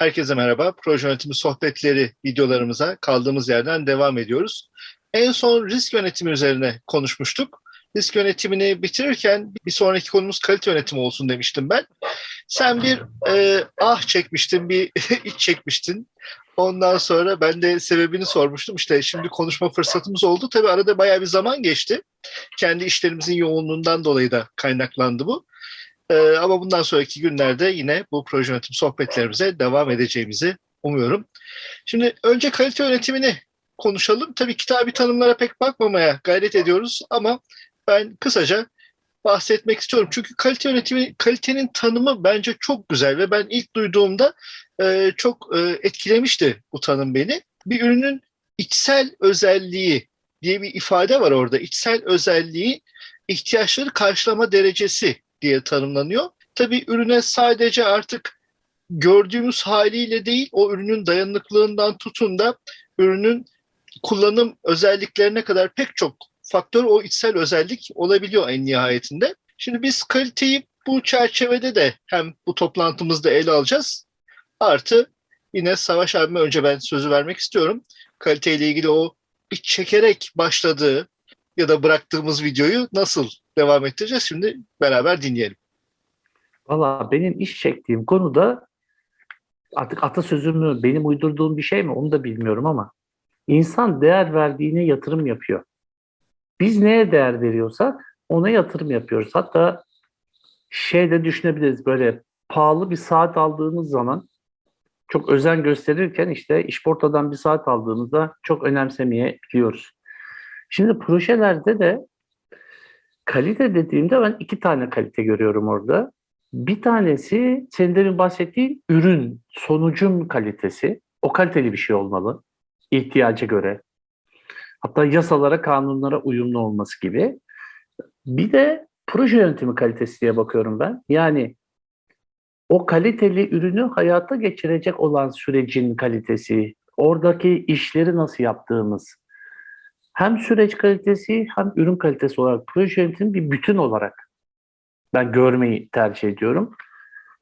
Herkese merhaba. Proje yönetimi sohbetleri videolarımıza kaldığımız yerden devam ediyoruz. En son risk yönetimi üzerine konuşmuştuk. Risk yönetimini bitirirken bir sonraki konumuz kalite yönetimi olsun demiştim ben. Sen bir e, ah çekmiştin, bir iç çekmiştin. Ondan sonra ben de sebebini sormuştum. İşte şimdi konuşma fırsatımız oldu. Tabii arada bayağı bir zaman geçti. Kendi işlerimizin yoğunluğundan dolayı da kaynaklandı bu. Ee, ama bundan sonraki günlerde yine bu proje yönetim sohbetlerimize devam edeceğimizi umuyorum. Şimdi önce kalite yönetimini konuşalım. Tabii kitabı tanımlara pek bakmamaya gayret ediyoruz ama ben kısaca bahsetmek istiyorum. Çünkü kalite yönetimi, kalitenin tanımı bence çok güzel ve ben ilk duyduğumda e, çok e, etkilemişti bu tanım beni. Bir ürünün içsel özelliği diye bir ifade var orada. İçsel özelliği ihtiyaçları karşılama derecesi diye tanımlanıyor. Tabii ürüne sadece artık gördüğümüz haliyle değil, o ürünün dayanıklılığından tutun da ürünün kullanım özelliklerine kadar pek çok faktör o içsel özellik olabiliyor en nihayetinde. Şimdi biz kaliteyi bu çerçevede de hem bu toplantımızda ele alacağız. Artı yine Savaş abime önce ben sözü vermek istiyorum. Kaliteyle ilgili o iç çekerek başladığı ya da bıraktığımız videoyu nasıl devam ettireceğiz? Şimdi beraber dinleyelim. Valla benim iş çektiğim konuda artık atasözü mü, benim uydurduğum bir şey mi onu da bilmiyorum ama insan değer verdiğine yatırım yapıyor. Biz neye değer veriyorsak ona yatırım yapıyoruz. Hatta şey de düşünebiliriz böyle pahalı bir saat aldığımız zaman çok özen gösterirken işte işportadan bir saat aldığımızda çok önemsemeyebiliyoruz. Şimdi projelerde de kalite dediğimde ben iki tane kalite görüyorum orada. Bir tanesi senin demin bahsettiğin ürün, sonucun kalitesi. O kaliteli bir şey olmalı ihtiyaca göre. Hatta yasalara, kanunlara uyumlu olması gibi. Bir de proje yönetimi kalitesi diye bakıyorum ben. Yani o kaliteli ürünü hayata geçirecek olan sürecin kalitesi, oradaki işleri nasıl yaptığımız, hem süreç kalitesi hem ürün kalitesi olarak proje yönetimi bir bütün olarak ben görmeyi tercih ediyorum.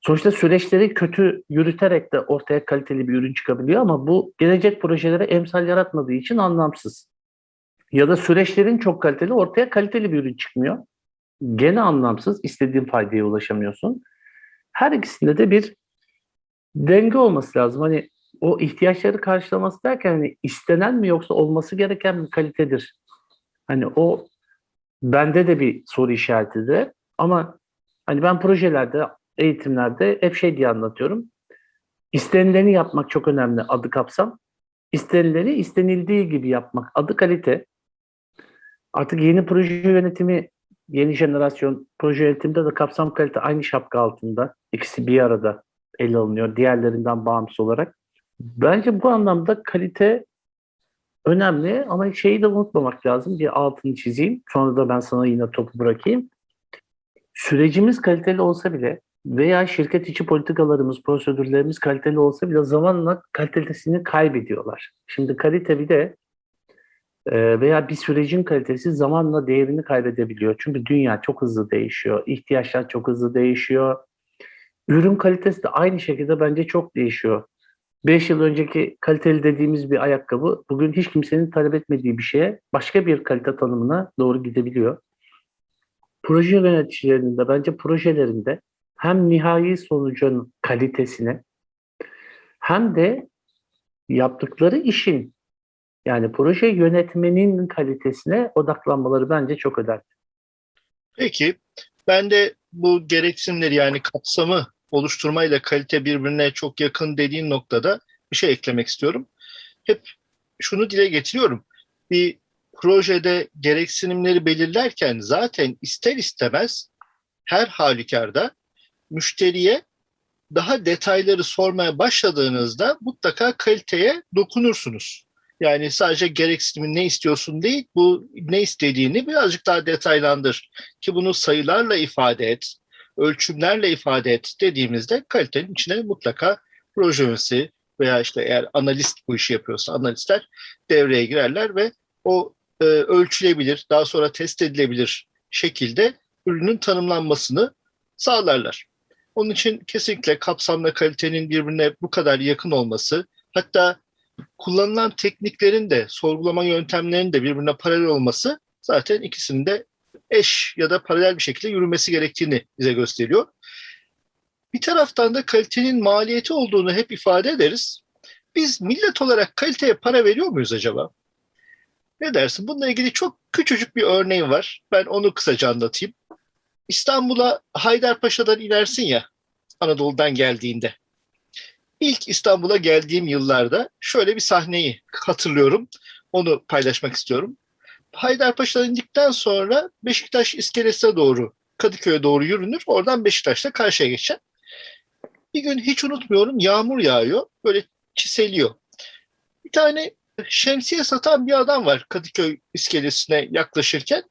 Sonuçta süreçleri kötü yürüterek de ortaya kaliteli bir ürün çıkabiliyor ama bu gelecek projelere emsal yaratmadığı için anlamsız. Ya da süreçlerin çok kaliteli, ortaya kaliteli bir ürün çıkmıyor. Gene anlamsız, istediğin faydaya ulaşamıyorsun. Her ikisinde de bir denge olması lazım. Hani o ihtiyaçları karşılaması derken hani istenen mi yoksa olması gereken bir kalitedir. Hani o bende de bir soru işaretidir. Ama hani ben projelerde, eğitimlerde hep şey diye anlatıyorum. İstenileni yapmak çok önemli adı kapsam. İstenileni istenildiği gibi yapmak adı kalite. Artık yeni proje yönetimi, yeni jenerasyon proje yönetiminde de kapsam kalite aynı şapka altında. İkisi bir arada ele alınıyor diğerlerinden bağımsız olarak. Bence bu anlamda kalite önemli ama şeyi de unutmamak lazım. Bir altını çizeyim. Sonra da ben sana yine topu bırakayım. Sürecimiz kaliteli olsa bile veya şirket içi politikalarımız, prosedürlerimiz kaliteli olsa bile zamanla kalitesini kaybediyorlar. Şimdi kalite bir de e, veya bir sürecin kalitesi zamanla değerini kaybedebiliyor. Çünkü dünya çok hızlı değişiyor, ihtiyaçlar çok hızlı değişiyor. Ürün kalitesi de aynı şekilde bence çok değişiyor. 5 yıl önceki kaliteli dediğimiz bir ayakkabı bugün hiç kimsenin talep etmediği bir şeye başka bir kalite tanımına doğru gidebiliyor. Proje yöneticilerinin de bence projelerinde hem nihai sonucun kalitesine hem de yaptıkları işin yani proje yönetmenin kalitesine odaklanmaları bence çok önemli. Peki ben de bu gereksinimleri yani kapsamı oluşturmayla kalite birbirine çok yakın dediğin noktada bir şey eklemek istiyorum. Hep şunu dile getiriyorum. Bir projede gereksinimleri belirlerken zaten ister istemez her halükarda müşteriye daha detayları sormaya başladığınızda mutlaka kaliteye dokunursunuz. Yani sadece gereksinimin ne istiyorsun değil, bu ne istediğini birazcık daha detaylandır. Ki bunu sayılarla ifade et, ölçümlerle ifade et dediğimizde kalitenin içine mutlaka proje yöneticisi veya işte eğer analist bu işi yapıyorsa analistler devreye girerler ve o e, ölçülebilir, daha sonra test edilebilir şekilde ürünün tanımlanmasını sağlarlar. Onun için kesinlikle kapsamla kalitenin birbirine bu kadar yakın olması, hatta kullanılan tekniklerin de sorgulama yöntemlerinin de birbirine paralel olması zaten ikisinin de eş ya da paralel bir şekilde yürümesi gerektiğini bize gösteriyor. Bir taraftan da kalitenin maliyeti olduğunu hep ifade ederiz. Biz millet olarak kaliteye para veriyor muyuz acaba? Ne dersin? Bununla ilgili çok küçücük bir örneğim var. Ben onu kısaca anlatayım. İstanbul'a Haydarpaşa'dan inersin ya Anadolu'dan geldiğinde. İlk İstanbul'a geldiğim yıllarda şöyle bir sahneyi hatırlıyorum. Onu paylaşmak istiyorum. Haydarpaşa'dan indikten sonra Beşiktaş iskelesine doğru, Kadıköy'e doğru yürünür. Oradan Beşiktaş'ta karşıya geçer. Bir gün hiç unutmuyorum yağmur yağıyor. Böyle çiseliyor. Bir tane şemsiye satan bir adam var Kadıköy iskelesine yaklaşırken.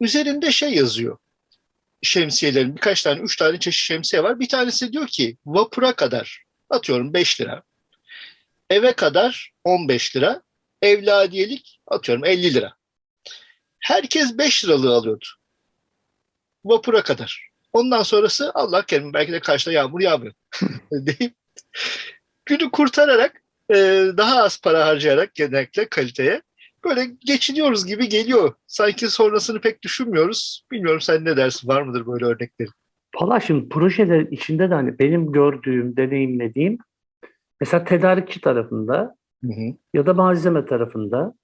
Üzerinde şey yazıyor. Şemsiyelerin birkaç tane, üç tane çeşit şemsiye var. Bir tanesi diyor ki vapura kadar atıyorum 5 lira. Eve kadar 15 lira. Evladiyelik atıyorum 50 lira. Herkes 5 liralığı alıyordu. Vapura kadar. Ondan sonrası Allah kerim belki de karşıda yağmur yağmıyor deyip günü kurtararak e, daha az para harcayarak genellikle kaliteye böyle geçiniyoruz gibi geliyor. Sanki sonrasını pek düşünmüyoruz. Bilmiyorum sen ne dersin? Var mıdır böyle örnekleri? Valla şimdi projelerin içinde de hani benim gördüğüm, deneyimlediğim mesela tedarikçi tarafında Hı hı. ya da malzeme tarafında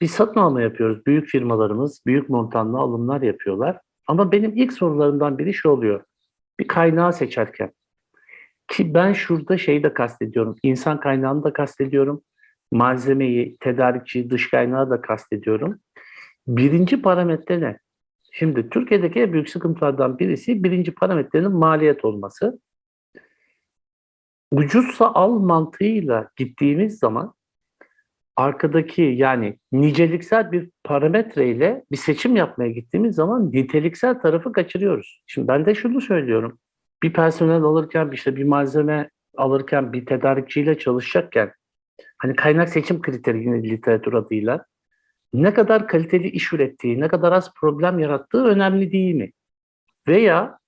bir satın alma yapıyoruz. Büyük firmalarımız büyük montanlı alımlar yapıyorlar. Ama benim ilk sorularımdan biri şu oluyor. Bir kaynağı seçerken ki ben şurada şeyi de kastediyorum. İnsan kaynağını da kastediyorum. Malzemeyi, tedarikçiyi, dış kaynağı da kastediyorum. Birinci parametre ne? Şimdi Türkiye'deki en büyük sıkıntılardan birisi birinci parametrenin maliyet olması. Ucuzsa al mantığıyla gittiğimiz zaman arkadaki yani niceliksel bir parametreyle bir seçim yapmaya gittiğimiz zaman niteliksel tarafı kaçırıyoruz. Şimdi ben de şunu söylüyorum. Bir personel alırken işte bir malzeme alırken bir tedarikçiyle çalışacakken hani kaynak seçim kriteri yine literatür adıyla ne kadar kaliteli iş ürettiği, ne kadar az problem yarattığı önemli değil mi? Veya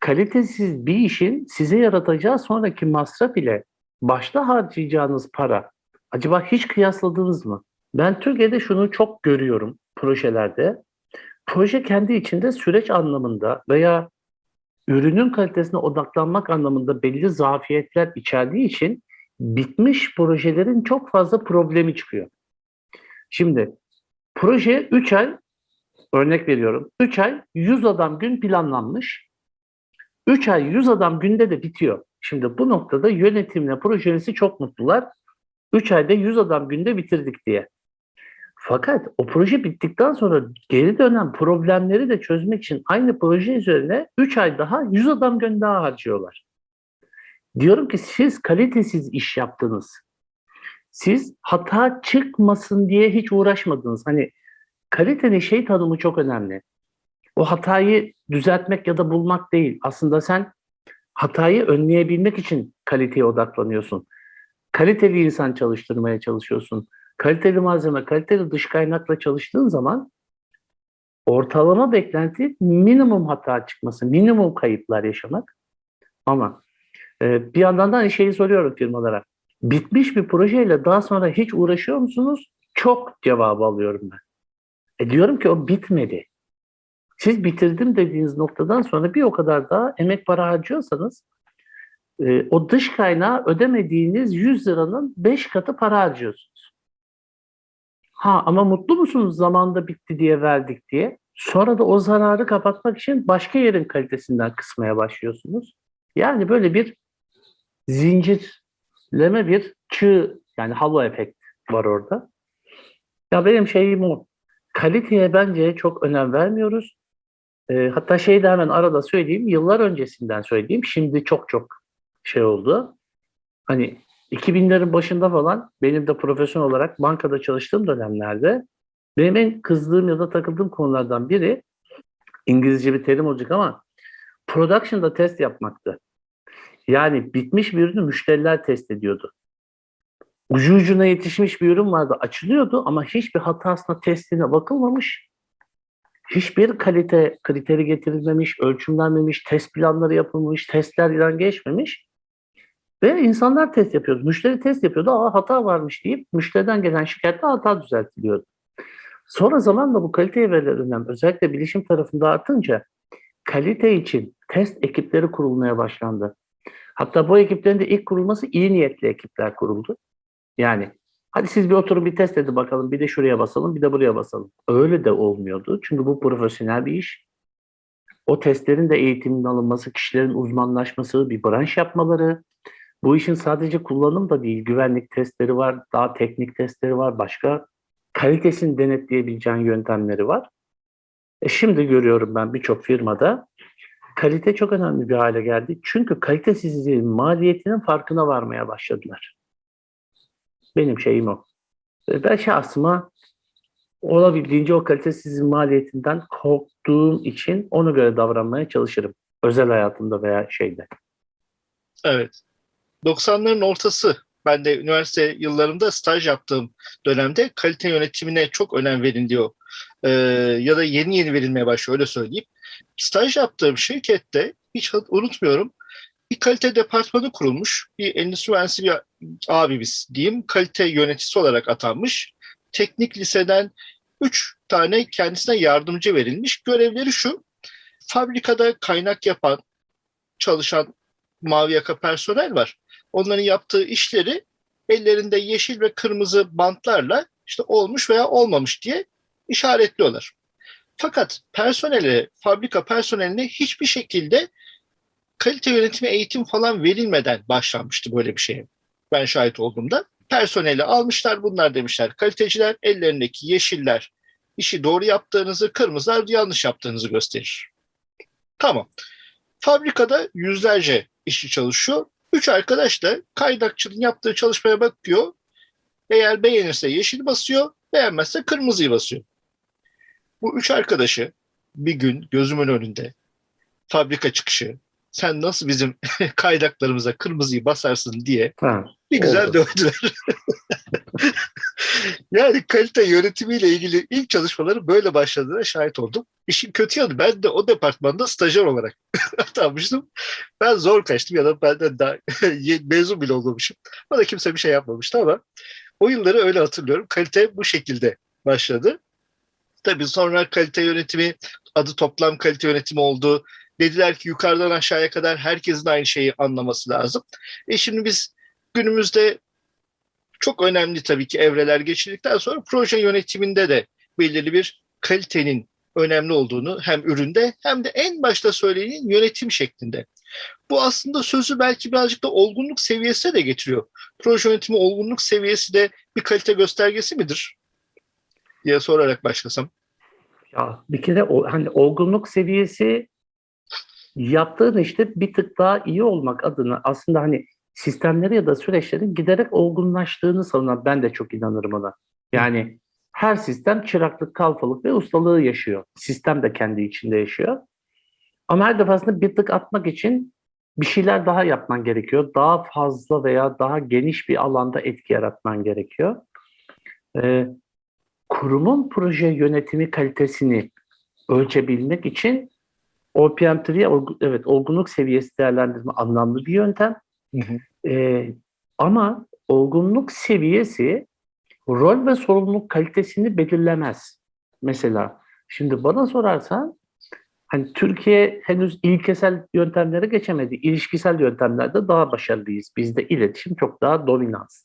kalitesiz bir işin size yaratacağı sonraki masraf ile başta harcayacağınız para acaba hiç kıyasladınız mı? Ben Türkiye'de şunu çok görüyorum projelerde. Proje kendi içinde süreç anlamında veya ürünün kalitesine odaklanmak anlamında belli zafiyetler içerdiği için bitmiş projelerin çok fazla problemi çıkıyor. Şimdi proje 3 ay örnek veriyorum. 3 ay 100 adam gün planlanmış. 3 ay 100 adam günde de bitiyor. Şimdi bu noktada yönetimle projesi çok mutlular. 3 ayda 100 adam günde bitirdik diye. Fakat o proje bittikten sonra geri dönen problemleri de çözmek için aynı proje üzerine 3 ay daha 100 adam gün daha harcıyorlar. Diyorum ki siz kalitesiz iş yaptınız. Siz hata çıkmasın diye hiç uğraşmadınız. Hani kalitenin şey tanımı çok önemli. O hatayı düzeltmek ya da bulmak değil. Aslında sen hatayı önleyebilmek için kaliteye odaklanıyorsun. Kaliteli insan çalıştırmaya çalışıyorsun. Kaliteli malzeme, kaliteli dış kaynakla çalıştığın zaman ortalama beklenti minimum hata çıkması, minimum kayıplar yaşamak. Ama e, bir yandan da aynı şeyi soruyorum firmalara. Bitmiş bir projeyle daha sonra hiç uğraşıyor musunuz? Çok cevabı alıyorum ben. E diyorum ki o bitmedi. Siz bitirdim dediğiniz noktadan sonra bir o kadar daha emek para harcıyorsanız e, o dış kaynağı ödemediğiniz 100 liranın 5 katı para harcıyorsunuz. Ha ama mutlu musunuz zamanda bitti diye verdik diye? Sonra da o zararı kapatmak için başka yerin kalitesinden kısmaya başlıyorsunuz. Yani böyle bir zincirleme bir çığ yani halo efekt var orada. Ya benim şeyim o. Kaliteye bence çok önem vermiyoruz. E, hatta şeyi de hemen arada söyleyeyim. Yıllar öncesinden söyleyeyim. Şimdi çok çok şey oldu. Hani 2000'lerin başında falan benim de profesyonel olarak bankada çalıştığım dönemlerde benim en kızdığım ya da takıldığım konulardan biri İngilizce bir terim olacak ama production'da test yapmaktı. Yani bitmiş bir ürünü müşteriler test ediyordu. Ucu ucuna yetişmiş bir ürün vardı açılıyordu ama hiçbir hatasına testine bakılmamış. hiçbir kalite kriteri getirilmemiş, ölçümlenmemiş, test planları yapılmış, testlerden geçmemiş. Ve insanlar test yapıyordu. Müşteri test yapıyordu. Aa hata varmış deyip müşteriden gelen şikayetle hata düzeltiliyordu. Sonra zamanla bu kalite verilerinden özellikle bilişim tarafında artınca kalite için test ekipleri kurulmaya başlandı. Hatta bu ekiplerin de ilk kurulması iyi niyetli ekipler kuruldu. Yani hadi siz bir oturun bir test edin bakalım bir de şuraya basalım bir de buraya basalım. Öyle de olmuyordu. Çünkü bu profesyonel bir iş. O testlerin de eğitiminin alınması, kişilerin uzmanlaşması, bir branş yapmaları. Bu işin sadece kullanım da değil, güvenlik testleri var, daha teknik testleri var, başka kalitesini denetleyebileceğin yöntemleri var. E şimdi görüyorum ben birçok firmada kalite çok önemli bir hale geldi. Çünkü kalitesizliğin maliyetinin farkına varmaya başladılar. Benim şeyim o. E Ben şahsıma olabildiğince o kalitesizliğin maliyetinden korktuğum için ona göre davranmaya çalışırım. Özel hayatımda veya şeyde. Evet. 90'ların ortası ben de üniversite yıllarımda staj yaptığım dönemde kalite yönetimine çok önem veriliyor. Ee, ya da yeni yeni verilmeye başlıyor öyle söyleyeyim. Staj yaptığım şirkette hiç unutmuyorum bir kalite departmanı kurulmuş. Bir endüstri mühendisi bir abimiz diyeyim kalite yöneticisi olarak atanmış. Teknik liseden 3 tane kendisine yardımcı verilmiş. Görevleri şu fabrikada kaynak yapan çalışan mavi yaka personel var. Onların yaptığı işleri ellerinde yeşil ve kırmızı bantlarla işte olmuş veya olmamış diye işaretliyorlar. Fakat personele, fabrika personeline hiçbir şekilde kalite yönetimi eğitim falan verilmeden başlanmıştı böyle bir şeye. Ben şahit olduğumda. Personeli almışlar bunlar demişler. Kaliteciler ellerindeki yeşiller işi doğru yaptığınızı, kırmızılar yanlış yaptığınızı gösterir. Tamam. Fabrikada yüzlerce işçi çalışıyor. Üç arkadaş da kaynakçının yaptığı çalışmaya bakıyor. Eğer beğenirse yeşil basıyor, beğenmezse kırmızıyı basıyor. Bu üç arkadaşı bir gün gözümün önünde fabrika çıkışı sen nasıl bizim kaynaklarımıza kırmızıyı basarsın diye Ha, bir güzel oldu. dövdüler. yani kalite yönetimiyle ilgili ilk çalışmaları böyle başladığına şahit oldum. İşin kötü yanı ben de o departmanda stajyer olarak atanmıştım. Ben zor kaçtım ya da benden daha mezun bile olmamışım. Bana kimse bir şey yapmamıştı ama o yılları öyle hatırlıyorum. Kalite bu şekilde başladı. Tabii sonra kalite yönetimi adı toplam kalite yönetimi oldu. Dediler ki yukarıdan aşağıya kadar herkesin aynı şeyi anlaması lazım. E şimdi biz günümüzde çok önemli tabii ki evreler geçirdikten sonra proje yönetiminde de belirli bir kalitenin önemli olduğunu hem üründe hem de en başta söylediğin yönetim şeklinde. Bu aslında sözü belki birazcık da olgunluk seviyesine de getiriyor. Proje yönetimi olgunluk seviyesi de bir kalite göstergesi midir? diye sorarak başlasam. Ya bir kere hani olgunluk seviyesi yaptığın işte bir tık daha iyi olmak adına aslında hani sistemleri ya da süreçlerin giderek olgunlaştığını savunan ben de çok inanırım ona. Yani her sistem çıraklık, kalfalık ve ustalığı yaşıyor. Sistem de kendi içinde yaşıyor. Ama her defasında bir tık atmak için bir şeyler daha yapman gerekiyor. Daha fazla veya daha geniş bir alanda etki yaratman gerekiyor. Ee, kurumun proje yönetimi kalitesini ölçebilmek için OPM3'ye evet olgunluk seviyesi değerlendirme anlamlı bir yöntem. Hı hı. Ama olgunluk seviyesi rol ve sorumluluk kalitesini belirlemez. Mesela şimdi bana sorarsan hani Türkiye henüz ilkesel yöntemlere geçemedi. İlişkisel yöntemlerde daha başarılıyız. Bizde iletişim çok daha dominans.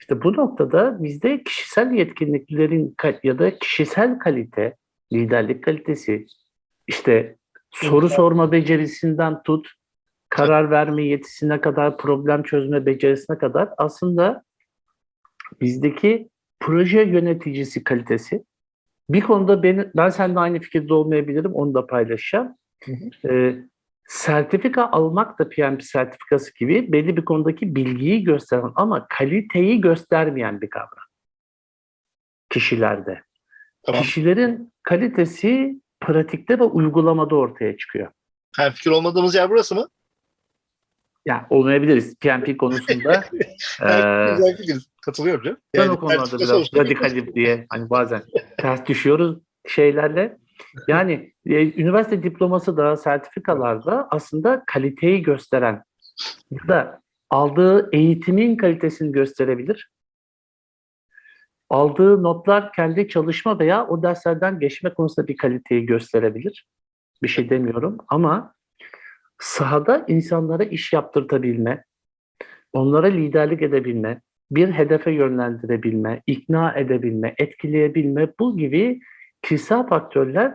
İşte bu noktada bizde kişisel yetkinliklerin ya da kişisel kalite, liderlik kalitesi, işte soru sorma becerisinden tut, karar verme yetisine kadar, problem çözme becerisine kadar aslında bizdeki proje yöneticisi kalitesi bir konuda beni, ben seninle aynı fikirde olmayabilirim, onu da paylaşacağım. Hı hı. Ee, sertifika almak da PMP sertifikası gibi belli bir konudaki bilgiyi gösteren ama kaliteyi göstermeyen bir kavram kişilerde. Tamam. Kişilerin kalitesi pratikte ve uygulamada ortaya çıkıyor. Her fikir olmadığımız yer burası mı? Yani olmayabiliriz PMP konusunda. Güzel fikir. Katılıyorum canım. ben Yani o konularda biraz radikalim diye hani bazen ters düşüyoruz şeylerle. Yani e, üniversite diploması da sertifikalarda aslında kaliteyi gösteren ya da aldığı eğitimin kalitesini gösterebilir. Aldığı notlar kendi çalışma veya o derslerden geçme konusunda bir kaliteyi gösterebilir. Bir şey demiyorum ama sahada insanlara iş yaptırtabilme, onlara liderlik edebilme, bir hedefe yönlendirebilme, ikna edebilme, etkileyebilme bu gibi kişisel faktörler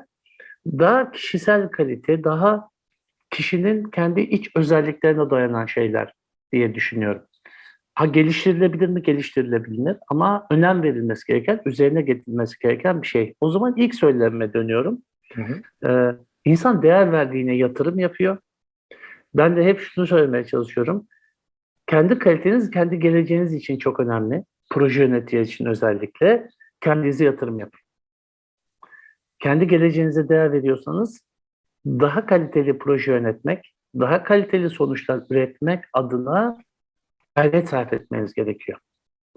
daha kişisel kalite, daha kişinin kendi iç özelliklerine dayanan şeyler diye düşünüyorum. Ha geliştirilebilir mi? Geliştirilebilir ama önem verilmesi gereken, üzerine getirilmesi gereken bir şey. O zaman ilk söylemime dönüyorum. Hı hı. Ee, insan değer verdiğine yatırım yapıyor. Ben de hep şunu söylemeye çalışıyorum. Kendi kaliteniz, kendi geleceğiniz için çok önemli. Proje yönetici için özellikle kendinize yatırım yapın. Kendi geleceğinize değer veriyorsanız daha kaliteli proje yönetmek, daha kaliteli sonuçlar üretmek adına gayret sarf etmeniz gerekiyor.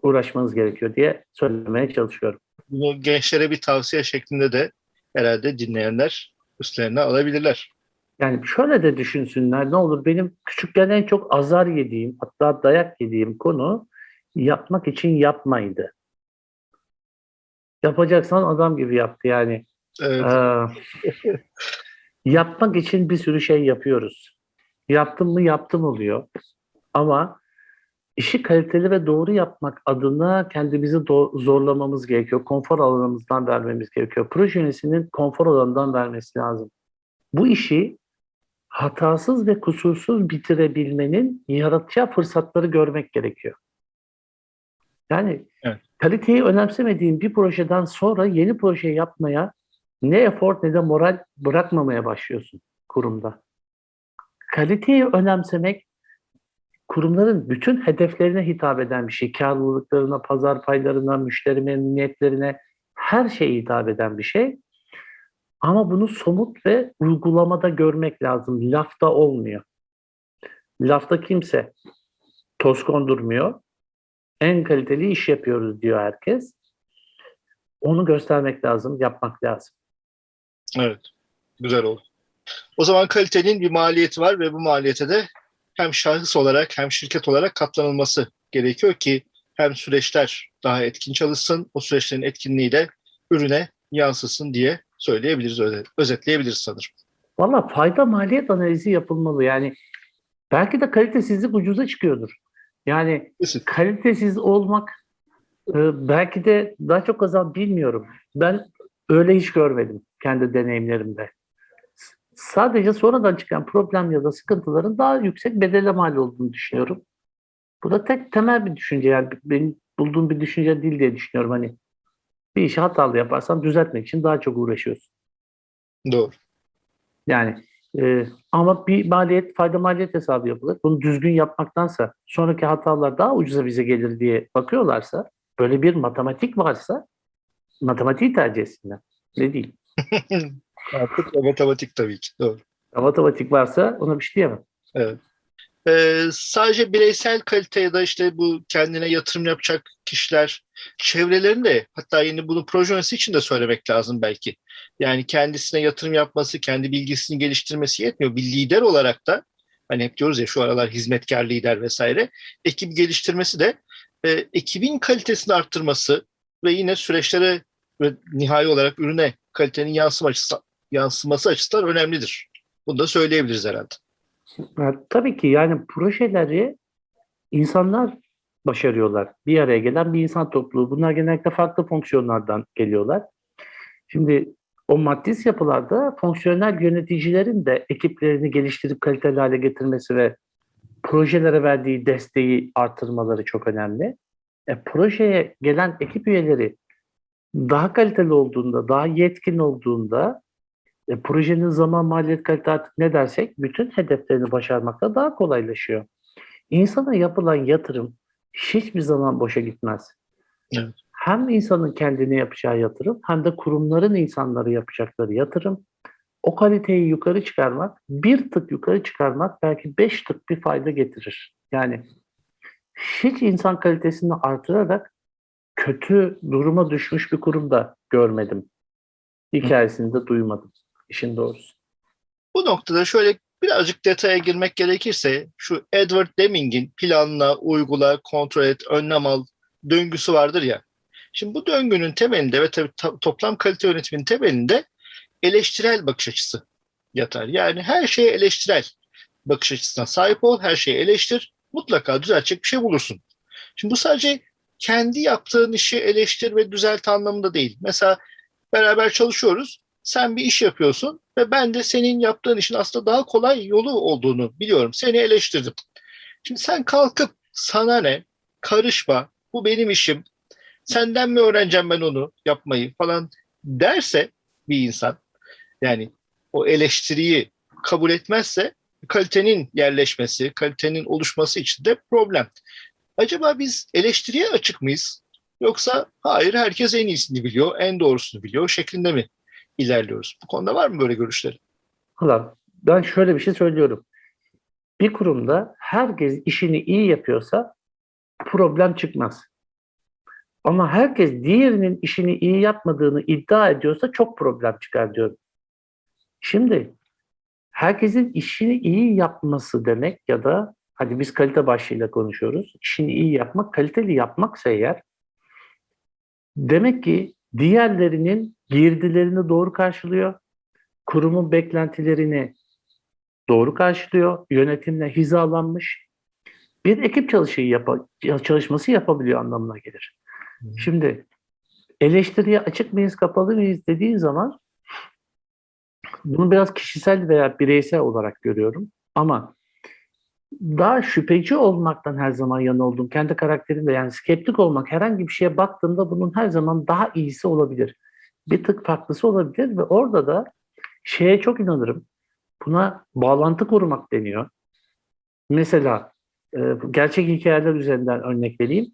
Uğraşmanız gerekiyor diye söylemeye çalışıyorum. Bunu gençlere bir tavsiye şeklinde de herhalde dinleyenler üstlerine alabilirler. Yani şöyle de düşünsünler ne olur benim küçükken en çok azar yediğim hatta dayak yediğim konu yapmak için yapmaydı. Yapacaksan adam gibi yaptı yani. Evet. Ee, yapmak için bir sürü şey yapıyoruz. Yaptım mı yaptım oluyor. Ama işi kaliteli ve doğru yapmak adına kendimizi zorlamamız gerekiyor. Konfor alanımızdan vermemiz gerekiyor. Proje yöneticisinin konfor alanından vermesi lazım. Bu işi hatasız ve kusursuz bitirebilmenin yaratacağı fırsatları görmek gerekiyor. Yani Evet. kaliteyi önemsemediğin bir projeden sonra yeni proje yapmaya ne efor ne de moral bırakmamaya başlıyorsun kurumda. Kaliteyi önemsemek kurumların bütün hedeflerine hitap eden bir şey. Karlılıklarına, pazar paylarına, müşteri memnuniyetlerine her şeye hitap eden bir şey. Ama bunu somut ve uygulamada görmek lazım. Lafta olmuyor. Lafta kimse toz kondurmuyor. En kaliteli iş yapıyoruz diyor herkes. Onu göstermek lazım, yapmak lazım. Evet. Güzel oldu. O zaman kalitenin bir maliyeti var ve bu maliyete de hem şahıs olarak hem şirket olarak katlanılması gerekiyor ki hem süreçler daha etkin çalışsın, o süreçlerin etkinliği de ürüne yansısın diye söyleyebiliriz, öyle, özetleyebiliriz sanırım. Valla fayda maliyet analizi yapılmalı. Yani belki de kalitesizlik ucuza çıkıyordur. Yani Kesin. kalitesiz olmak e, belki de daha çok kazan bilmiyorum. Ben öyle hiç görmedim kendi deneyimlerimde. Sadece sonradan çıkan problem ya da sıkıntıların daha yüksek bedele mal olduğunu düşünüyorum. Bu da tek temel bir düşünce yani benim bulduğum bir düşünce değil diye düşünüyorum. Hani bir işi hatalı yaparsan düzeltmek için daha çok uğraşıyorsun. Doğru. Yani e, ama bir maliyet, fayda maliyet hesabı yapılır. Bunu düzgün yapmaktansa sonraki hatalar daha ucuza bize gelir diye bakıyorlarsa, böyle bir matematik varsa matematiği tercih etsinler. Ne değil. Artık matematik tabii ki. Doğru. Matematik varsa ona bir şey diyemem. Evet. Ee, sadece bireysel kalite ya da işte bu kendine yatırım yapacak kişiler çevrelerini de hatta yeni bunu proje yöneticisi için de söylemek lazım belki. Yani kendisine yatırım yapması, kendi bilgisini geliştirmesi yetmiyor. Bir lider olarak da hani hep diyoruz ya şu aralar hizmetkar lider vesaire ekip geliştirmesi de e, ekibin kalitesini arttırması ve yine süreçlere ve nihai olarak ürüne kalitenin yansıması, yansıması açısından önemlidir. Bunu da söyleyebiliriz herhalde. Tabii ki yani projeleri insanlar başarıyorlar. Bir araya gelen bir insan topluluğu. Bunlar genellikle farklı fonksiyonlardan geliyorlar. Şimdi o maddi yapılarda fonksiyonel yöneticilerin de ekiplerini geliştirip kaliteli hale getirmesi ve projelere verdiği desteği artırmaları çok önemli. E, projeye gelen ekip üyeleri daha kaliteli olduğunda, daha yetkin olduğunda e, projenin zaman maliyet kalite artık ne dersek bütün hedeflerini başarmakta daha kolaylaşıyor. İnsana yapılan yatırım hiçbir zaman boşa gitmez. Evet. Hem insanın kendine yapacağı yatırım hem de kurumların insanları yapacakları yatırım. O kaliteyi yukarı çıkarmak, bir tık yukarı çıkarmak belki beş tık bir fayda getirir. Yani hiç insan kalitesini artırarak kötü duruma düşmüş bir kurum da görmedim. hikayesini de duymadım. İşin doğrusu. Bu noktada şöyle birazcık detaya girmek gerekirse şu Edward Deming'in planla, uygula, kontrol et, önlem al döngüsü vardır ya. Şimdi bu döngünün temelinde ve tabii ta- toplam kalite yönetiminin temelinde eleştirel bakış açısı yatar. Yani her şeye eleştirel bakış açısına sahip ol, her şeyi eleştir, mutlaka düzeltecek bir şey bulursun. Şimdi bu sadece kendi yaptığın işi eleştir ve düzelt anlamında değil. Mesela beraber çalışıyoruz, sen bir iş yapıyorsun ve ben de senin yaptığın işin aslında daha kolay yolu olduğunu biliyorum. Seni eleştirdim. Şimdi sen kalkıp sana ne, karışma, bu benim işim, senden mi öğreneceğim ben onu yapmayı falan derse bir insan, yani o eleştiriyi kabul etmezse kalitenin yerleşmesi, kalitenin oluşması için de problem. Acaba biz eleştiriye açık mıyız? Yoksa hayır herkes en iyisini biliyor, en doğrusunu biliyor şeklinde mi ilerliyoruz? Bu konuda var mı böyle görüşleri? Ulan ben şöyle bir şey söylüyorum. Bir kurumda herkes işini iyi yapıyorsa problem çıkmaz. Ama herkes diğerinin işini iyi yapmadığını iddia ediyorsa çok problem çıkar diyorum. Şimdi herkesin işini iyi yapması demek ya da hadi biz kalite başlığıyla konuşuyoruz. İşini iyi yapmak, kaliteli yapmaksa eğer demek ki diğerlerinin girdilerini doğru karşılıyor, kurumun beklentilerini doğru karşılıyor, yönetimle hizalanmış bir ekip çalışıyı yapa- çalışması yapabiliyor anlamına gelir. Şimdi eleştiriye açık mıyız, kapalı mıyız dediğin zaman bunu biraz kişisel veya bireysel olarak görüyorum. Ama daha şüpheci olmaktan her zaman yana oldum. Kendi karakterimde yani skeptik olmak herhangi bir şeye baktığımda bunun her zaman daha iyisi olabilir. Bir tık farklısı olabilir ve orada da şeye çok inanırım. Buna bağlantı kurmak deniyor. Mesela e, gerçek hikayeler üzerinden örnek vereyim.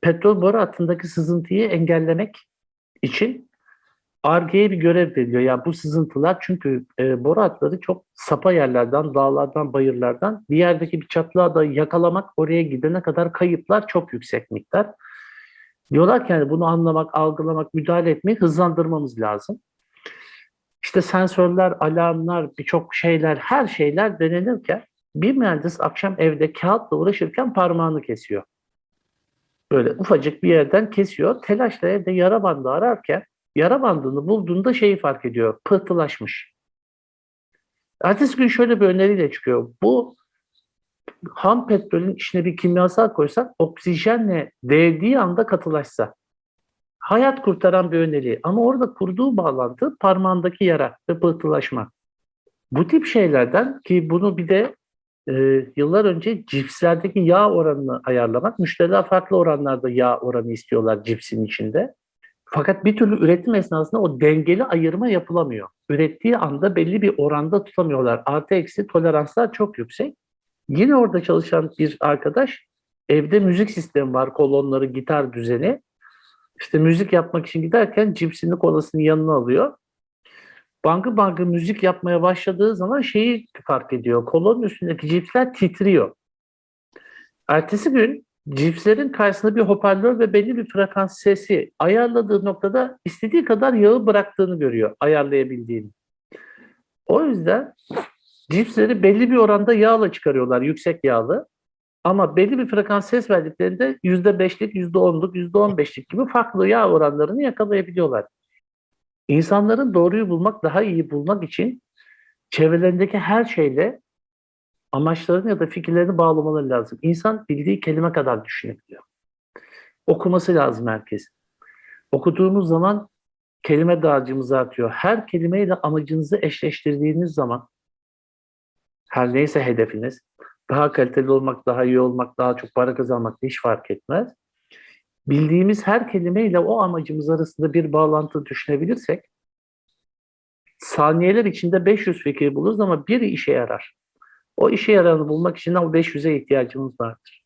Petrol boru hattındaki sızıntıyı engellemek için Ar-Ge'ye bir görev veriliyor. Yani bu sızıntılar çünkü e, boru hatları çok sapa yerlerden, dağlardan, bayırlardan bir yerdeki bir çatlağı da yakalamak oraya gidene kadar kayıplar çok yüksek miktar. Diyorlar ki yani bunu anlamak, algılamak, müdahale etmeyi hızlandırmamız lazım. İşte sensörler, alarmlar, birçok şeyler, her şeyler denenirken bir mühendis akşam evde kağıtla uğraşırken parmağını kesiyor. Böyle ufacık bir yerden kesiyor. Telaşla evde yara bandı ararken yara bandını bulduğunda şeyi fark ediyor. Pıhtılaşmış. Ertesi gün şöyle bir öneriyle çıkıyor. Bu ham petrolün içine bir kimyasal koysak oksijenle değdiği anda katılaşsa. Hayat kurtaran bir öneri. Ama orada kurduğu bağlantı parmağındaki yara ve pıhtılaşma. Bu tip şeylerden ki bunu bir de e, yıllar önce cipslerdeki yağ oranını ayarlamak. Müşteriler farklı oranlarda yağ oranı istiyorlar cipsin içinde. Fakat bir türlü üretim esnasında o dengeli ayırma yapılamıyor. Ürettiği anda belli bir oranda tutamıyorlar. Artı eksi toleranslar çok yüksek. Yine orada çalışan bir arkadaş evde müzik sistemi var. Kolonları, gitar düzeni. İşte müzik yapmak için giderken cipsini kolasını yanına alıyor. Bangı bangı müzik yapmaya başladığı zaman şeyi fark ediyor. Kolonun üstündeki cipsler titriyor. Ertesi gün cipslerin karşısında bir hoparlör ve belli bir frekans sesi ayarladığı noktada istediği kadar yağı bıraktığını görüyor, ayarlayabildiğini. O yüzden cipsleri belli bir oranda yağla çıkarıyorlar, yüksek yağlı. Ama belli bir frekans ses verdiklerinde %5'lik, %10'luk, %15'lik gibi farklı yağ oranlarını yakalayabiliyorlar. İnsanların doğruyu bulmak, daha iyi bulmak için çevrelerindeki her şeyle amaçlarını ya da fikirlerini bağlamaları lazım. İnsan bildiği kelime kadar düşünebiliyor. Okuması lazım herkes. Okuduğumuz zaman kelime dağarcığımız artıyor. Her kelimeyle amacınızı eşleştirdiğiniz zaman her neyse hedefiniz, daha kaliteli olmak, daha iyi olmak, daha çok para kazanmak hiç fark etmez. Bildiğimiz her kelimeyle o amacımız arasında bir bağlantı düşünebilirsek saniyeler içinde 500 fikir buluruz ama biri işe yarar. O işe yaranı bulmak için o 500'e ihtiyacımız vardır.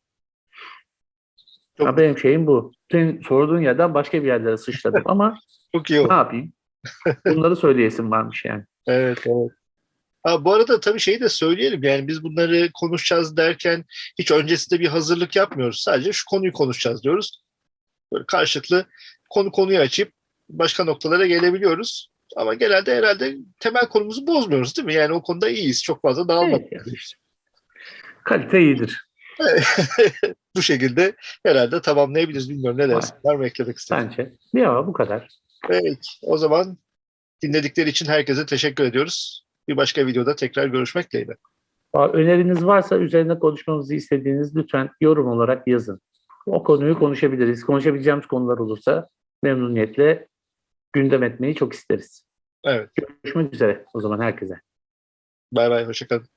Çok- Ha, benim şeyim bu. Senin sorduğun yerden başka bir yerlere sıçradım ama Çok iyi oldu. ne yapayım? Bunları söyleyesim varmış yani. Evet, evet. Ha, bu arada tabii şeyi de söyleyelim yani biz bunları konuşacağız derken hiç öncesinde bir hazırlık yapmıyoruz. Sadece şu konuyu konuşacağız diyoruz. Böyle karşılıklı konu konuyu açıp başka noktalara gelebiliyoruz. Ama genelde herhalde temel konumuzu bozmuyoruz değil mi? Yani o konuda iyiyiz. Çok fazla dağılmadık. Evet, yani. Kalite iyidir. Bu şekilde herhalde tamamlayabiliriz. Bilmiyorum ne dersin? Var mı eklemek istediğin? Bence. Ya bu kadar. Peki. O zaman dinledikleri için herkese teşekkür ediyoruz. Bir başka videoda tekrar görüşmek dileğiyle. Öneriniz varsa üzerine konuşmamızı istediğiniz lütfen yorum olarak yazın. O konuyu konuşabiliriz. Konuşabileceğimiz konular olursa memnuniyetle gündem etmeyi çok isteriz. Evet. Görüşmek üzere o zaman herkese. Bay bay. Hoşçakalın.